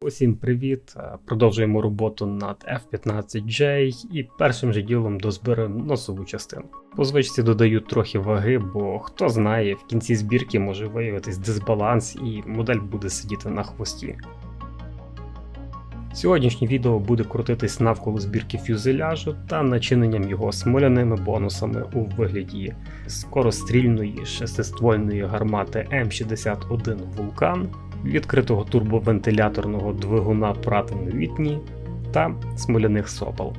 Усім привіт! Е, Продовжуємо роботу над F15J і першим же ділом дозбираємо носову частину. По звичці додаю трохи ваги, бо хто знає, в кінці збірки може виявитись дисбаланс і модель буде сидіти на хвості. Сьогоднішнє відео буде крутитись навколо збірки фюзеляжу та начиненням його смоляними бонусами у вигляді скорострільної шестиствольної гармати М61 Вулкан, відкритого турбовентиляторного двигуна Pratt Whitney та смоляних сопел.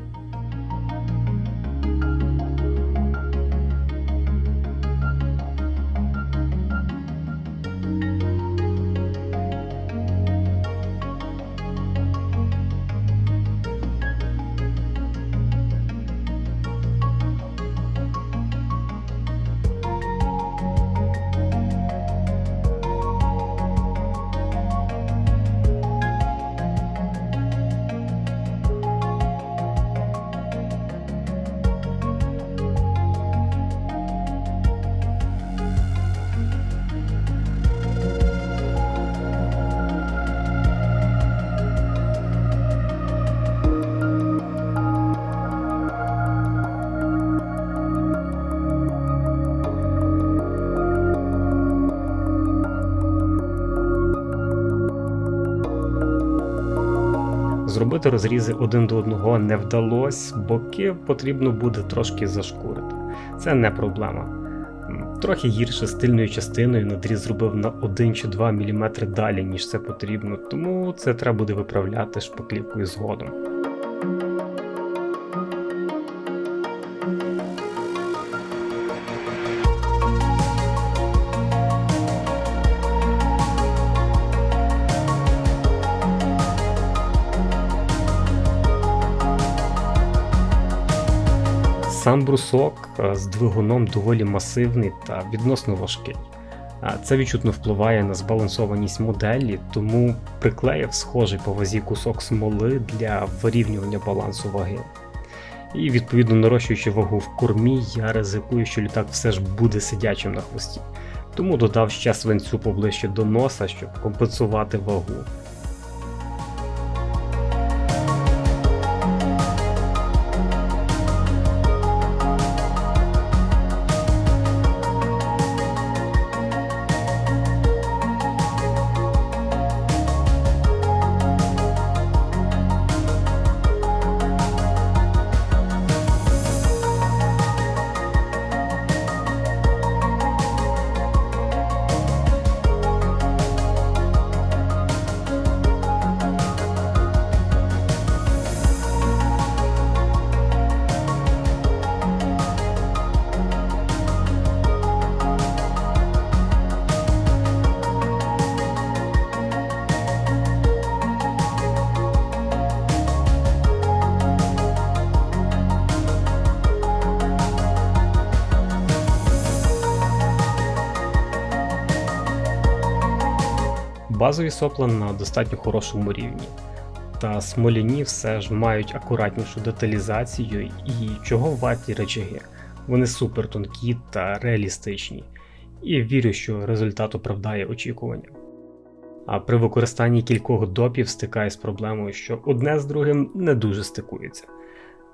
Зробити розрізи один до одного не вдалося, боки потрібно буде трошки зашкурити. Це не проблема. Трохи гірше стильною частиною надріз зробив на 1 чи 2 мм далі, ніж це потрібно, тому це треба буде виправляти шпаклівкою згодом. Сам брусок е, з двигуном доволі масивний та відносно важкий. Це відчутно впливає на збалансованість моделі, тому приклеїв схожий по вазі кусок смоли для вирівнювання балансу ваги. І відповідно нарощуючи вагу в кормі, я ризикую, що літак все ж буде сидячим на хвості. Тому додав ще свинцю поближче до носа, щоб компенсувати вагу. Базові сопла на достатньо хорошому рівні, та смоляні все ж мають акуратнішу деталізацію і чого варті речаги. Вони супер тонкі та реалістичні, і вірю, що результат оправдає очікування. А при використанні кількох допів стикаю з проблемою, що одне з другим не дуже стикується.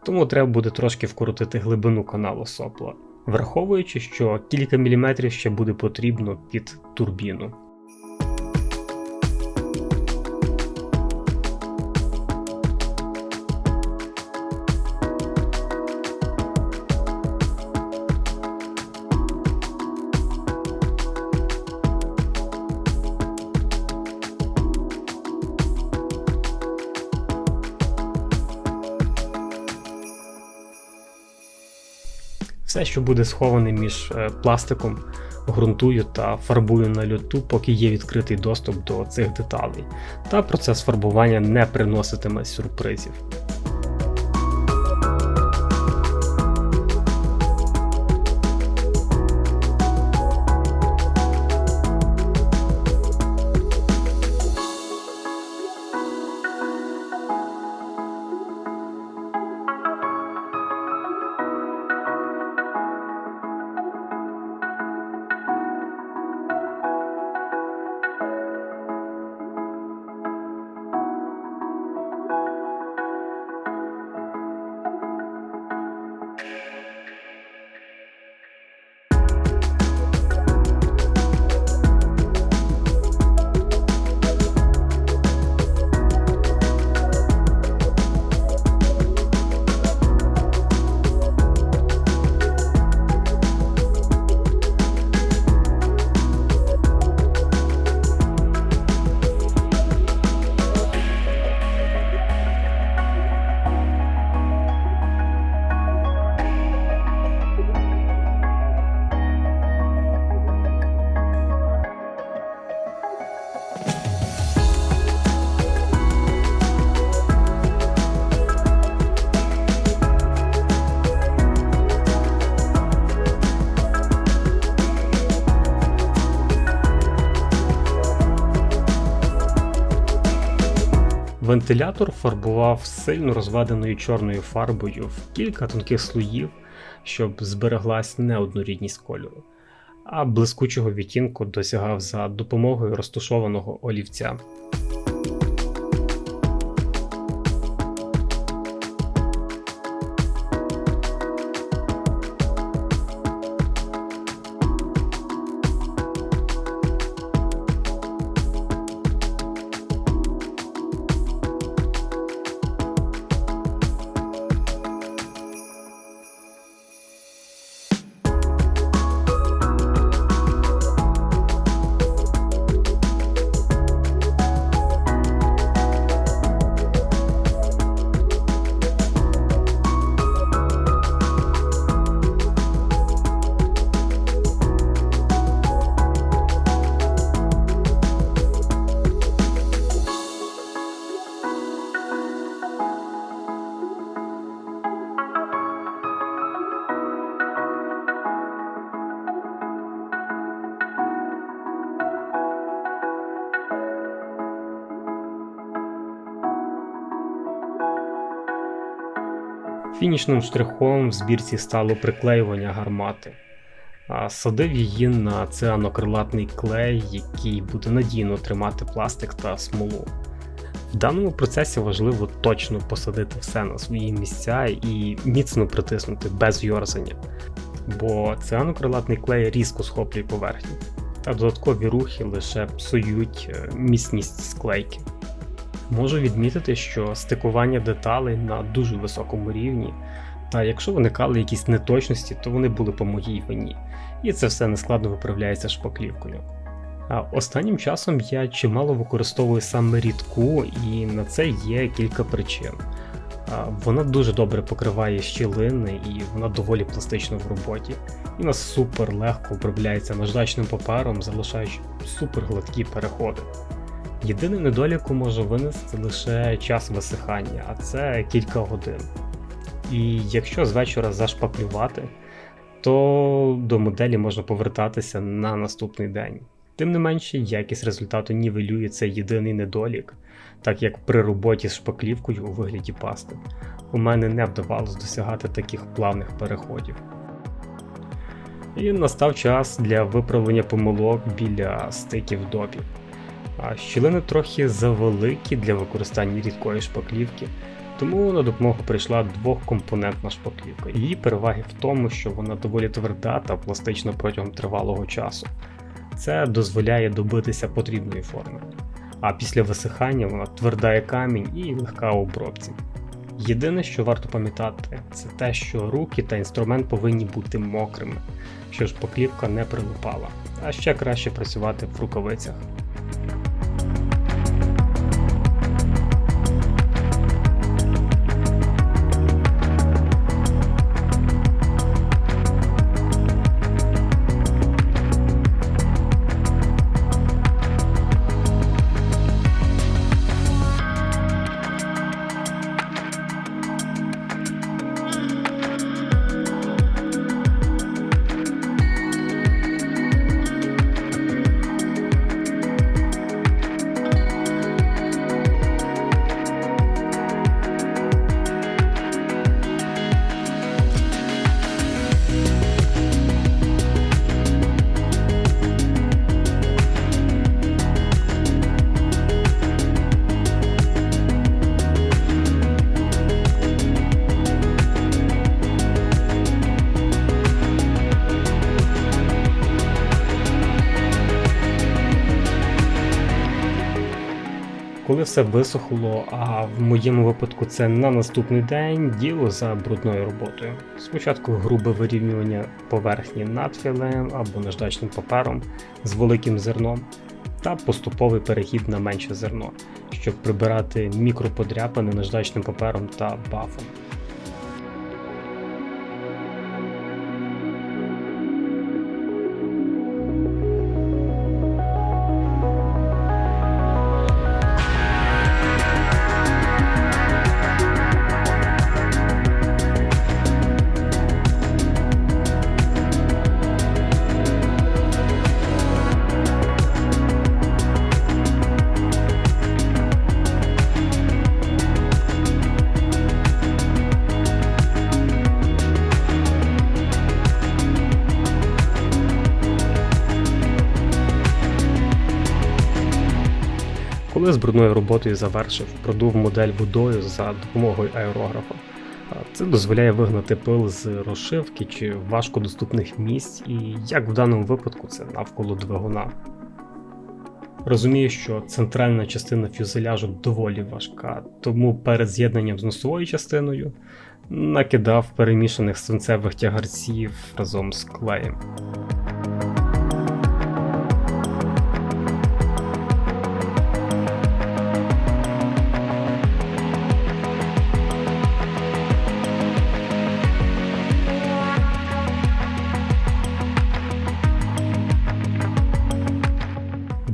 Тому треба буде трошки вкоротити глибину каналу сопла, враховуючи, що кілька міліметрів ще буде потрібно під турбіну. Все, що буде сховане між е, пластиком, ґрунтую та фарбую на льоту, поки є відкритий доступ до цих деталей, та процес фарбування не приноситиме сюрпризів. Вентилятор фарбував сильно розведеною чорною фарбою в кілька тонких слоїв, щоб збереглась неоднорідність кольору, а блискучого відтінку досягав за допомогою розташованого олівця. Фінішним штрихом в збірці стало приклеювання гармати. Садив її на цианокрилатний клей, який буде надійно тримати пластик та смолу. В даному процесі важливо точно посадити все на свої місця і міцно притиснути без йорзання, бо цианокрилатний клей різко схоплює поверхню, а додаткові рухи лише псують е, міцність склейки. Можу відмітити, що стикування деталей на дуже високому рівні, та якщо виникали якісь неточності, то вони були по моїй вині, і це все нескладно виправляється шпаклівкою. А останнім часом я чимало використовую саме рідку, і на це є кілька причин. Вона дуже добре покриває щілини і вона доволі пластична в роботі. І вона супер легко обробляється наждачним папером, залишаючи супер гладкі переходи. Єдиний недолік може винести лише час висихання, а це кілька годин. І якщо з вечора зашпаклювати, то до моделі можна повертатися на наступний день. Тим не менше, якість результату нівелює цей єдиний недолік, так як при роботі з шпаклівкою у вигляді пасти у мене не вдавалося досягати таких плавних переходів. І настав час для виправлення помилок біля стиків допів. А щілини трохи завеликі для використання рідкої шпаклівки, тому на допомогу прийшла двохкомпонентна шпаклівка. Її переваги в тому, що вона доволі тверда та пластична протягом тривалого часу. Це дозволяє добитися потрібної форми. А після висихання вона тверда як камінь і легка у обробці. Єдине, що варто пам'ятати, це те, що руки та інструмент повинні бути мокрими, щоб шпаклівка не прилипала, а ще краще працювати в рукавицях. Все висохло, а в моєму випадку це на наступний день діло за брудною роботою. Спочатку грубе вирівнювання поверхні надфілем або наждачним папером з великим зерном, та поступовий перехід на менше зерно, щоб прибирати мікроподряпини наждачним папером та бафом. Коли з брудною роботою завершив, продув модель водою за допомогою аерографа. Це дозволяє вигнати пил з розшивки чи важкодоступних місць, і як в даному випадку це навколо двигуна. Розумію, що центральна частина фюзеляжу доволі важка, тому перед з'єднанням з носовою частиною накидав перемішаних свинцевих тягарців разом з клеєм.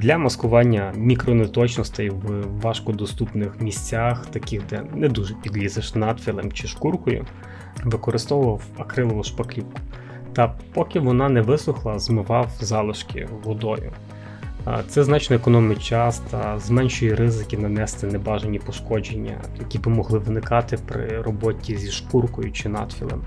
Для маскування мікронеточностей в важкодоступних місцях, таких де не дуже підлізеш надфілем чи шкуркою, використовував акрилову шпаклівку. Та поки вона не висохла, змивав залишки водою. Це значно економить час та зменшує ризики нанести небажані пошкодження, які би могли виникати при роботі зі шкуркою чи надфілем.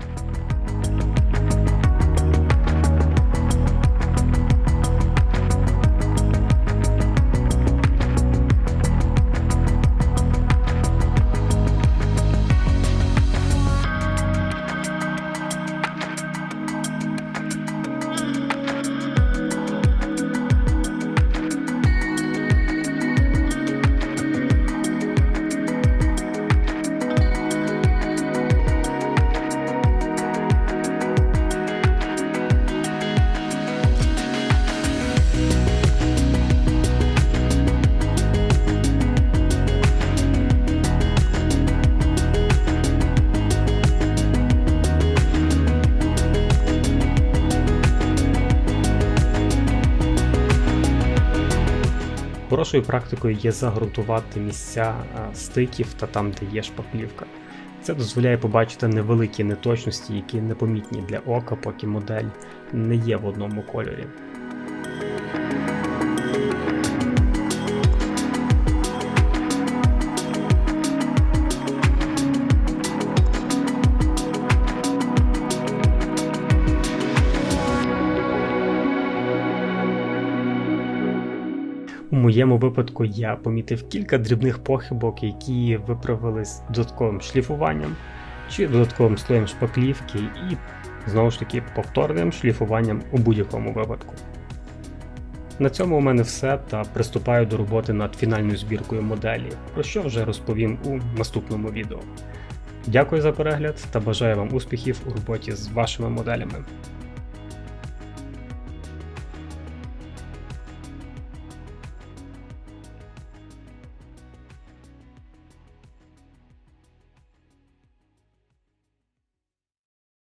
Хорошою практикою є загрунтувати місця стиків та там, де є шпаклівка. Це дозволяє побачити невеликі неточності, які непомітні для ока, поки модель не є в одному кольорі. Моєму випадку я помітив кілька дрібних похибок, які виправились додатковим шліфуванням чи додатковим слоєм шпаклівки, і знову ж таки повторним шліфуванням у будь-якому випадку. На цьому у мене все та приступаю до роботи над фінальною збіркою моделі, про що вже розповім у наступному відео. Дякую за перегляд та бажаю вам успіхів у роботі з вашими моделями.